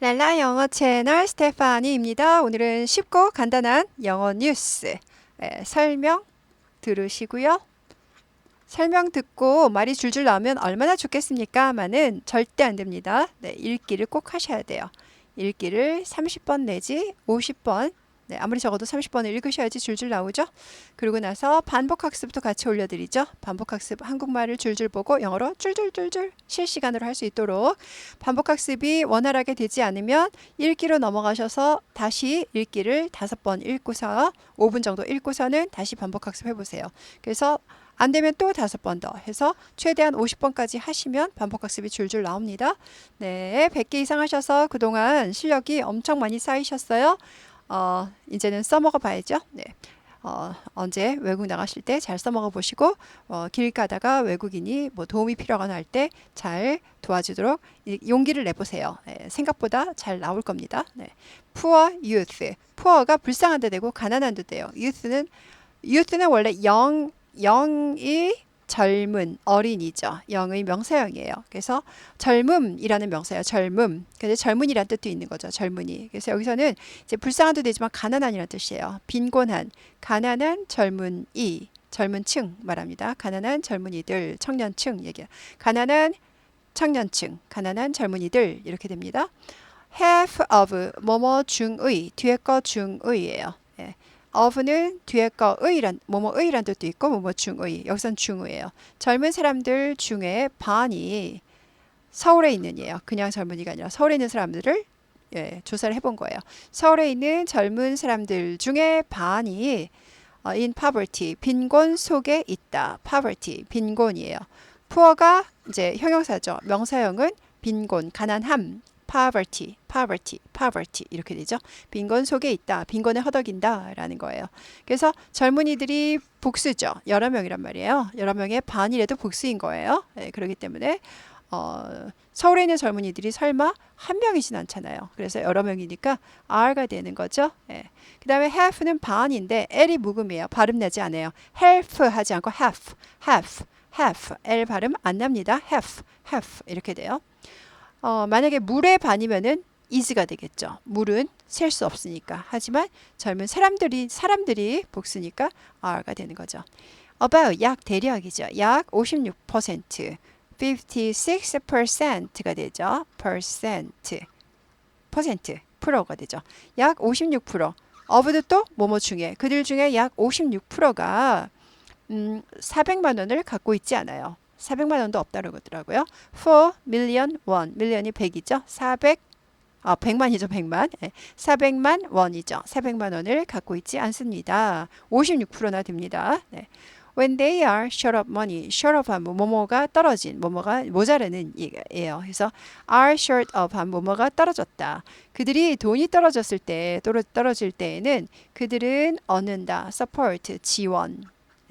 랄라 영어 채널 스테파니입니다. 오늘은 쉽고 간단한 영어 뉴스 예, 설명 들으시고요. 설명 듣고 말이 줄줄 나오면 얼마나 좋겠습니까 만은 절대 안 됩니다. 네, 읽기를 꼭 하셔야 돼요. 읽기를 30번 내지 50번 네, 아무리 적어도 30번을 읽으셔야지 줄줄 나오죠. 그리고 나서 반복 학습도 같이 올려드리죠. 반복 학습 한국말을 줄줄 보고 영어로 줄줄줄줄 실시간으로 할 수 있도록 반복 학습이 원활하게 되지 않으면 읽기로 넘어가셔서 다시 읽기를 다섯 번 읽고서 5분 정도 읽고서는 다시 반복 학습해 보세요. 그래서 안 되면 또 다섯 번 더 해서 최대한 50번까지 하시면 반복 학습이 줄줄 나옵니다. 네, 100개 이상 하셔서 그동안 실력이 엄청 많이 쌓이셨어요. 어, 이제는 써먹어 봐야죠. 네. 어, 언제 외국 나가실 때 잘 써먹어 보시고 어, 길 가다가 외국인이 뭐 도움이 필요하거나 할 때 잘 도와주도록 이- 용기를 내보세요. 네, 생각보다 잘 나올 겁니다. 네. poor youth. poor가 불쌍한 데 되고 가난한 데 돼요. youth는 youth는 원래 영 영이 젊은 어린이죠. 영의 명사형이에요. 그래서 젊음이라는 명사예요. 젊음. 근데 젊은이란 뜻도 있는 거죠. 젊은이. 그래서 여기서는 이제 불쌍한도 되지만 가난한이라는 뜻이에요. 빈곤한, 가난한 젊은이, 젊은 층 말합니다. 가난한 젊은이들, 청년층 얘기야. 가난한 청년층, 가난한 젊은이들 이렇게 됩니다. half of 뭐뭐 중의 뒤에 거 중의예요. 예. of는 뒤에 거 의란 뭐뭐 의란 뜻도 있고 뭐뭐 중의 여기선 중의예요. 젊은 사람들 중에 반이 서울에 있는 예요. 그냥 젊은이가 아니라 서울에 있는 사람들을 예, 조사를 해본 거예요. 서울에 있는 젊은 사람들 중에 반이 어, in poverty 빈곤 속에 있다. poverty 빈곤이에요. poor가 이제 형용사죠. 명사형은 빈곤, 가난함, poverty, poverty, poverty 이렇게 되죠. 빈곤 속에 있다. 빈곤에 허덕인다라는 거예요. 그래서 젊은이들이 복수죠. 여러 명이란 말이에요. 여러 명의 반이라도 복수인 거예요. 예, 그렇기 때문에 어, 서울에 있는 젊은이들이 설마 한 명이진 않잖아요. 그래서 여러 명이니까 R가 되는 거죠. 예. 그 다음에 half는 반인데 L이 묵음이에요. 발음 나지 않아요. half 하지 않고 half, half, half. L 발음 안 납니다. half, half 이렇게 돼요. 어, 만약에 물의 반이면은 is가 되겠죠. 물은 셀 수 없으니까. 하지만 젊은 사람들이 사람들이 복수니까 R가 되는 거죠. about 약 대략이죠. 약 56%. 56%가 되죠. percent. 퍼센트, 프로가 되죠. 약 56%. of도 또 뭐뭐 중에 그들 중에 약 56%가 음, 400만 원을 갖고 있지 않아요. 400만 원도 없다고 그러더라고요. 4 million won. 밀리언이 100이죠. 400 아, 100만이죠, 100만. 예, 400만 원이죠. 400만 원을 갖고 있지 않습니다. 56%나 됩니다. 네. When they are short of money, short of 하면 뭐뭐가 떨어진, 뭐뭐가 모자라는 얘기예요. 그래서 are short of 하면 뭐뭐가 떨어졌다. 그들이 돈이 떨어졌을 때, 떨어, 떨어질 때에는 그들은 얻는다. support, 지원,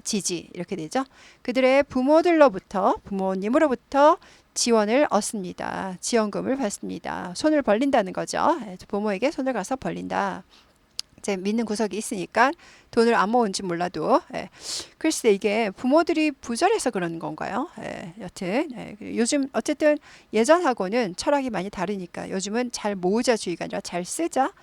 지지 이렇게 되죠. 그들의 부모들로부터, 부모님으로부터 지원을 얻습니다. 지원금을 받습니다. 손을 벌린다는 거죠. 예, 부모에게 손을 가서 벌린다. 이제 믿는 구석이 있으니까 돈을 안 모은지 몰라도 예. 글쎄 이게 부모들이 부자라서 그러는 건가요? 예, 여튼 예, 요즘 어쨌든 예전하고는 철학이 많이 다르니까 요즘은 잘 모으자주의가 아니라 잘 쓰자.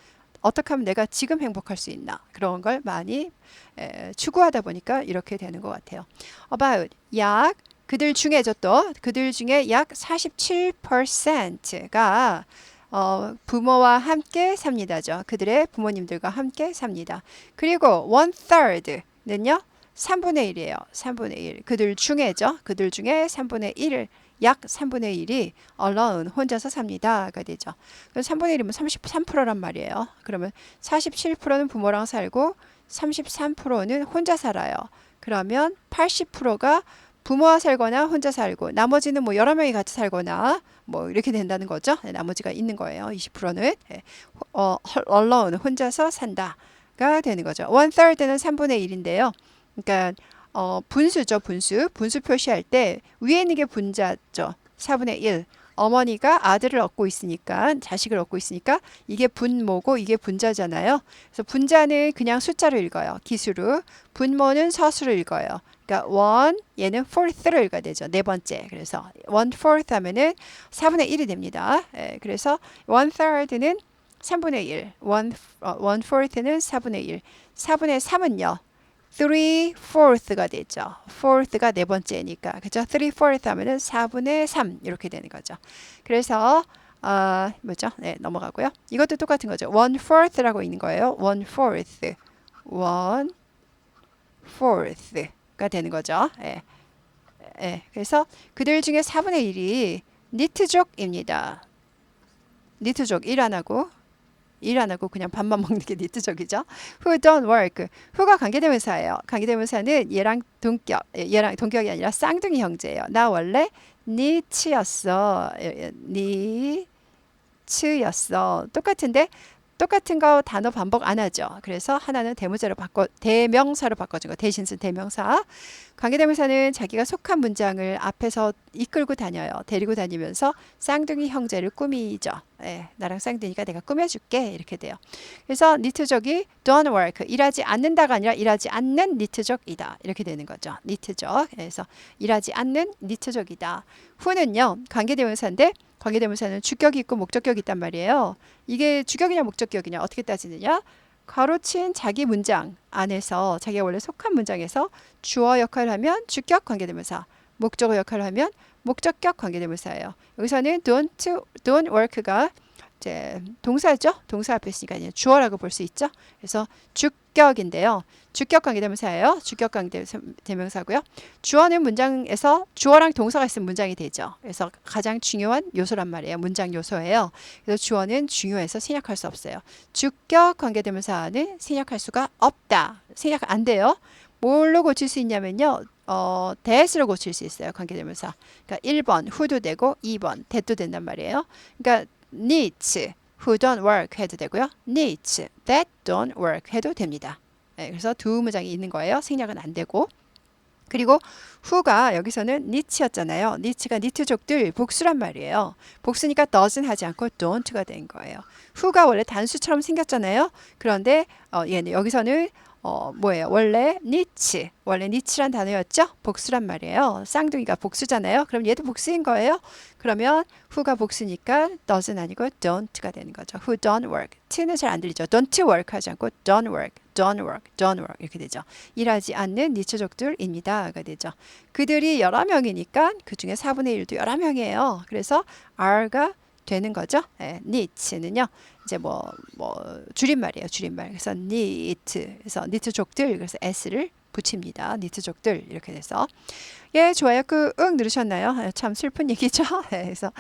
어떻게 하면 내가 지금 행복할 수 있나 그런 걸 많이 에, 추구하다 보니까 이렇게 되는 것 같아요. About 약 그들 중에죠 또 그들 중에 약 47%가 어, 부모와 함께 삽니다죠. 그들의 부모님들과 함께 삽니다. 그리고 one third는요 3분의 1이에요. 3분의 1. 그들 중에죠. 그들 중에 3분의 1을 약 3분의 1이 alone 혼자서 삽니다가 되죠. 그럼 3분의 1이면 33%란 말이에요. 그러면 47%는 부모랑 살고 33%는 혼자 살아요. 그러면 80%가 부모와 살거나 혼자 살고 나머지는 뭐 여러 명이 같이 살거나 뭐 이렇게 된다는 거죠. 네, 나머지가 있는 거예요. 20%는 네. 어, alone 혼자서 산다가 되는 거죠. one third는 3분의 1인데요. 그러니까 어, 분수죠, 분수. 분수 표시할 때 위에 있는 게 분자죠. 4분의 1. 어머니가 아들을 얻고 있으니까 자식을 얻고 있으니까 이게 분모고 이게 분자잖아요. 그래서 분자는 그냥 숫자를 읽어요. 기수로. 분모는 서술을 읽어요. 그러니까 one 얘는 fourth를 읽어야 되죠. 네 번째. 그래서 one fourth 하면은 4분의 1이 됩니다. 예, 그래서 one third는 3분의 1, one, 어, one fourth는 4분의 1, 4분의 3은요. Three fourth가 되죠. fourth가 네 번째니까 그죠? three fourth 하면은 4분의 3 이렇게 되는 거죠. 그래서 어, 뭐죠? 네, 넘어가고요. 이것도 똑같은 거죠. one fourth라고 있는 거예요. one fourth, one fourth가 되는 거죠. 예. 예. 그래서 그들 중에 4분의 1이 니트족입니다. 니트족 일안 하고 일 안 하고 그냥 밥만 먹는 게 니트족이죠. Who don't work. who가 관계대명사예요. 관계대명사는 얘랑 동격, 예, 얘랑 동격이 아니라 쌍둥이 형제예요. 나 원래 니치였어. 예, 예, 니츠였어. 똑같은데 똑같은 거 단어 반복 안 하죠. 그래서 하나는 대문자로 바꿔 대명사로 바꿔준 거 대신 쓴 대명사. 관계대명사는 자기가 속한 문장을 앞에서 이끌고 다녀요. 데리고 다니면서 쌍둥이 형제를 꾸미죠. 예, 나랑 쌍둥이니까 내가 꾸며줄게 이렇게 돼요. 그래서 니트족이 don't work 일하지 않는다가 아니라 일하지 않는 니트족이다 이렇게 되는 거죠. 니트족. 그래서 일하지 않는 니트족이다. 후는요 관계대명사인데 관계대명사는 주격이 있고 목적격이 있단 말이에요. 이게 주격이냐 목적격이냐 어떻게 따지느냐? 가로친 자기 문장 안에서 자기가 원래 속한 문장에서 주어 역할을 하면 주격 관계대명사, 목적어 역할을 하면 목적격 관계대명사예요. 여기서는 don't don't work가 이제 동사죠. 동사 앞에 있으니까 주어라고 볼 수 있죠. 그래서 주 격인데요. 주격 관계대명사예요. 주격 관계대명사고요. 주어는 문장에서 주어랑 동사가 있으면 문장이 되죠. 그래서 가장 중요한 요소란 말이에요. 문장 요소예요. 그래서 주어는 중요해서 생략할 수 없어요. 주격 관계대명사는 생략할 수가 없다. 생략 안 돼요. 뭘로 고칠 수 있냐면요. 어, 대스로 고칠 수 있어요. 관계대명사. 그러니까 1번 who도 되고 2번 that도 된단 말이에요. 그러니까 needs who don't work 해도 되고요. needs that don't work 해도 됩니다. 네, 그래서 두 문장이 있는 거예요. 생략은 안 되고. 그리고 who가 여기서는 niche였잖아요. niche가 니트족들 복수란 말이에요. 복수니까 doesn't 하지 않고 don't가 된 거예요. who가 원래 단수처럼 생겼잖아요. 그런데 어, 얘는 여기서는 어, 뭐예요? 원래 니치, 원래 니치란 단어였죠? 복수란 말이에요. 쌍둥이가 복수잖아요. 그럼 얘도 복수인 거예요. 그러면 who가 복수니까 doesn't 아니고 don't가 되는 거죠. who don't work. t는 잘 안 들리죠. don't work 하지 않고 don't work, don't work, don't work 이렇게 되죠. 일하지 않는 니치족들입니다가 되죠. 그들이 여러 명이니까 그 중에 4분의 1도 여러 명이에요. 그래서 R가 되는 거죠. 네, 니치는요. 이제 뭐, 뭐, 줄임말이에요. 줄임말. 그래서 니트. 그래서 니트족들. 그래서 s를 붙입니다. 니트족들. 이렇게 돼서. 예, 좋아요. 그, 응 누르셨나요? 참 슬픈 얘기죠. 네, 그래서,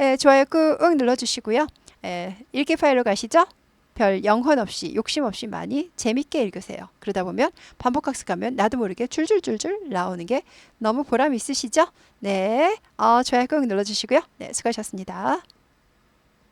예, 좋아요. 그, 응 눌러주시고요. 예, 읽기 파일로 가시죠. 별 영혼 없이 욕심 없이 많이 재밌게 읽으세요. 그러다 보면 반복학습 가면 나도 모르게 줄줄줄줄 나오는 게 너무 보람 있으시죠? 네, 어, 좋아요 꾹 눌러주시고요. 네, 수고하셨습니다.